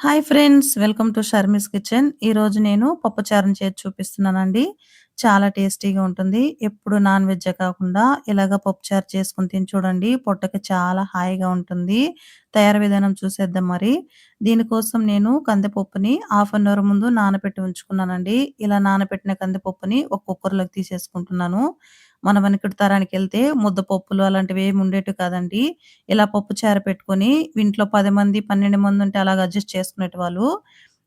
Hi friends welcome to Sharmi's kitchen ఈరోజు నేను పప్పుచారం చేసి చూపిస్తున్నానండి. చాలా టేస్టీగా ఉంటుంది. ఎప్పుడు నాన్ వెజ్ కాకుండా ఇలాగ పప్పుచారు చేసుకుని తిని చూడండి. పొట్టకి చాలా హాయిగా ఉంటుంది. తయారు విధానం చూసేద్దాం మరి. దీనికోసం నేను కందిపప్పుని హాఫ్ అన్ అవర్ ముందు నానబెట్టి ఉంచుకున్నానండి. ఇలా నానబెట్టిన కందిపప్పుని ఒక కుక్కర్లోకి తీసేసుకుంటున్నాను. మన వెనకటి తరానికి వెళ్తే ముద్దపప్పులు అలాంటివి ఏమి ఉండేవి కాదండి. ఇలా పప్పు చార పెట్టుకొని ఇంట్లో పది మంది పన్నెండు మంది ఉంటే అలాగ అడ్జస్ట్ చేసుకునేటి వాళ్ళు.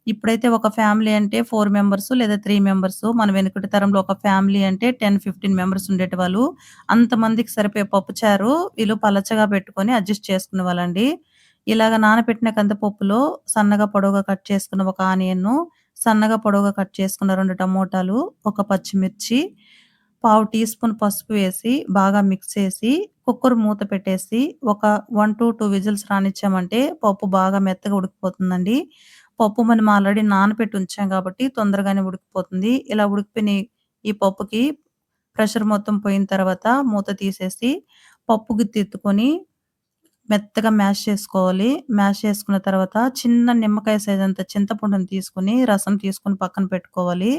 ఇప్పుడైతే ఒక ఫ్యామిలీ అంటే ఫోర్ మెంబర్స్ లేదా త్రీ మెంబర్స్. మన వెనుకటి తరంలో ఒక ఫ్యామిలీ అంటే టెన్ ఫిఫ్టీన్ మెంబర్స్ ఉండేటి వాళ్ళు. అంతమందికి సరిపోయే పప్పు చారు వీళ్ళు పలచగా పెట్టుకొని అడ్జస్ట్ చేసుకునే వాళ్ళండి. ఇలాగ నానబెట్టిన కందిపప్పులో సన్నగా పొడవుగా కట్ చేసుకున్న ఒక ఆనియన్ సన్నగా పొడవుగా కట్ చేసుకున్న రెండు టమోటాలు ఒక పచ్చిమిర్చి పావు టీ స్పూన్ పసుపు వేసి బాగా మిక్స్ చేసి కుక్కర్ మూత పెట్టేసి ఒక వన్ టు టూ విజిల్స్ రానిచ్చామంటే పప్పు బాగా మెత్తగా ఉడికిపోతుందండి. పప్పు మనం ఆల్రెడీ నానబెట్టి ఉంచాం కాబట్టి తొందరగానే ఉడికిపోతుంది. ఇలా ఉడికిపోయిన ఈ పప్పుకి ప్రెషర్ మొత్తం పోయిన తర్వాత మూత తీసేసి పప్పు గుత్తి ఎత్తుకొని మెత్తగా మ్యాష్ చేసుకోవాలి. మ్యాష్ చేసుకున్న తర్వాత చిన్న నిమ్మకాయ సైజ్ అంత చింతపండుని తీసుకుని రసం తీసుకుని పక్కన పెట్టుకోవాలి.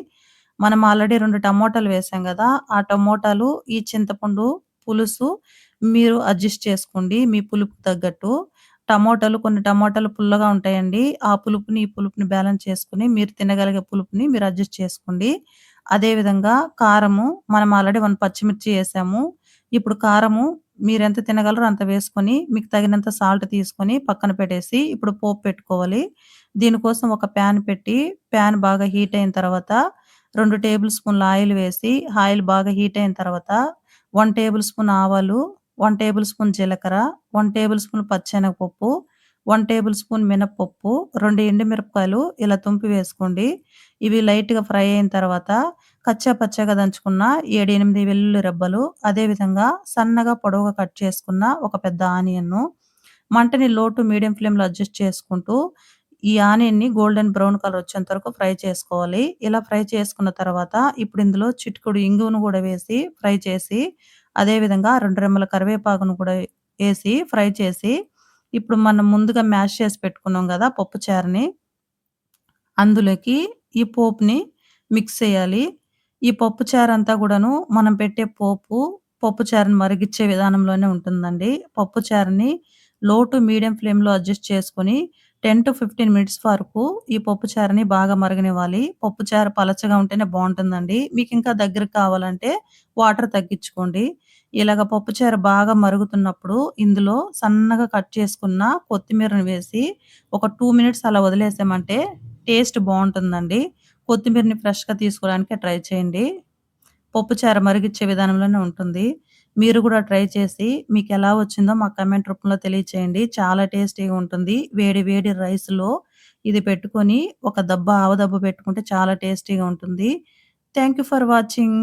మనం ఆల్రెడీ రెండు టమోటాలు వేసాం కదా ఆ టమోటాలు ఈ చింతపండు పులుసు మీరు అడ్జస్ట్ చేసుకోండి మీ పులుపు తగ్గట్టు. టమోటాలు కొన్ని టమోటాలు పుల్లగా ఉంటాయండి ఆ పులుపుని ఈ పులుపుని బ్యాలెన్స్ చేసుకుని మీరు తినగలిగే పులుపుని మీరు అడ్జస్ట్ చేసుకోండి. అదేవిధంగా కారము మనం ఆల్రెడీ వన్ పచ్చిమిర్చి వేసాము. ఇప్పుడు కారము మీరు ఎంత తినగలరో అంత వేసుకొని మీకు తగినంత సాల్ట్ తీసుకొని పక్కన పెట్టేసి ఇప్పుడు పోపు పెట్టుకోవాలి. దీనికోసం ఒక ప్యాన్ పెట్టి ప్యాన్ బాగా హీట్ అయిన తర్వాత రెండు టేబుల్ స్పూన్ల ఆయిల్ వేసి ఆయిల్ బాగా హీట్ అయిన తర్వాత వన్ టేబుల్ స్పూన్ ఆవాలు వన్ టేబుల్ స్పూన్ జీలకర్ర వన్ టేబుల్ స్పూన్ పచ్చెనగపప్పు వన్ టేబుల్ స్పూన్ మినప్పప్పు రెండు ఎండుమిరపకాయలు ఇలా తుంపి వేసుకోండి. ఇవి లైట్గా ఫ్రై అయిన తర్వాత కచ్చా పచ్చగా దంచుకున్న ఏడు ఎనిమిది వెల్లుల్లి రెబ్బలు అదేవిధంగా సన్నగా పొడవుగా కట్ చేసుకున్న ఒక పెద్ద ఆనియన్ను మంటని లో టు మీడియం ఫ్లేమ్లో అడ్జస్ట్ చేసుకుంటూ ఈ ఆనియన్‌ని గోల్డెన్ బ్రౌన్ కలర్ వచ్చేంత వరకు ఫ్రై చేసుకోవాలి. ఇలా ఫ్రై చేసుకున్న తర్వాత ఇప్పుడు ఇందులో చిటికుడు ఇంగువను కూడా వేసి ఫ్రై చేసి, అదే విధంగా 2 రెమ్మల కరివేపాకును కూడా వేసి ఫ్రై చేసి, ఇప్పుడు మనం ముందుగా మ్యాష్ చేసి పెట్టుకున్నాం కదా పప్పు చారుని అందులోకి ఈ పోపుని మిక్స్ చేయాలి. ఈ పప్పు చారంతా కూడాను మనం పెట్టే పోపు, పప్పు చారుని మరిగిచ్చే విధానంలోనే ఉంటుందండి. పప్పు చారుని లో టు మీడియం ఫ్లేమ్‌లో అడ్జస్ట్ చేసుకొని టెన్ టు ఫిఫ్టీన్ మినిట్స్ వరకు ఈ పప్పుచారని బాగా మరగనివ్వాలి. పప్పుచారు పలచగా ఉంటేనే బాగుంటుందండి. మీకు ఇంకా దగ్గర కావాలంటే వాటర్ తగ్గించుకోండి. ఇలాగ పప్పుచార బాగా మరుగుతున్నప్పుడు ఇందులో సన్నగా కట్ చేసుకున్న కొత్తిమీరని వేసి ఒక టూ మినిట్స్ అలా వదిలేసామంటే టేస్ట్ బాగుంటుందండి. కొత్తిమీరని ఫ్రెష్గా తీసుకోవడానికి ట్రై చేయండి. పప్పుచార మరిగిచ్చే విధానంలోనే ఉంటుంది. మీరు కూడా ట్రై చేసి మీకు ఎలా వచ్చిందో మా కమెంట్ రూపంలో తెలియచేయండి. చాలా టేస్టీగా ఉంటుంది. వేడి వేడి రైస్లో ఇది పెట్టుకొని ఒక దబ్బ ఆవ దబ్బ పెట్టుకుంటే చాలా టేస్టీగా ఉంటుంది. Thank you for watching.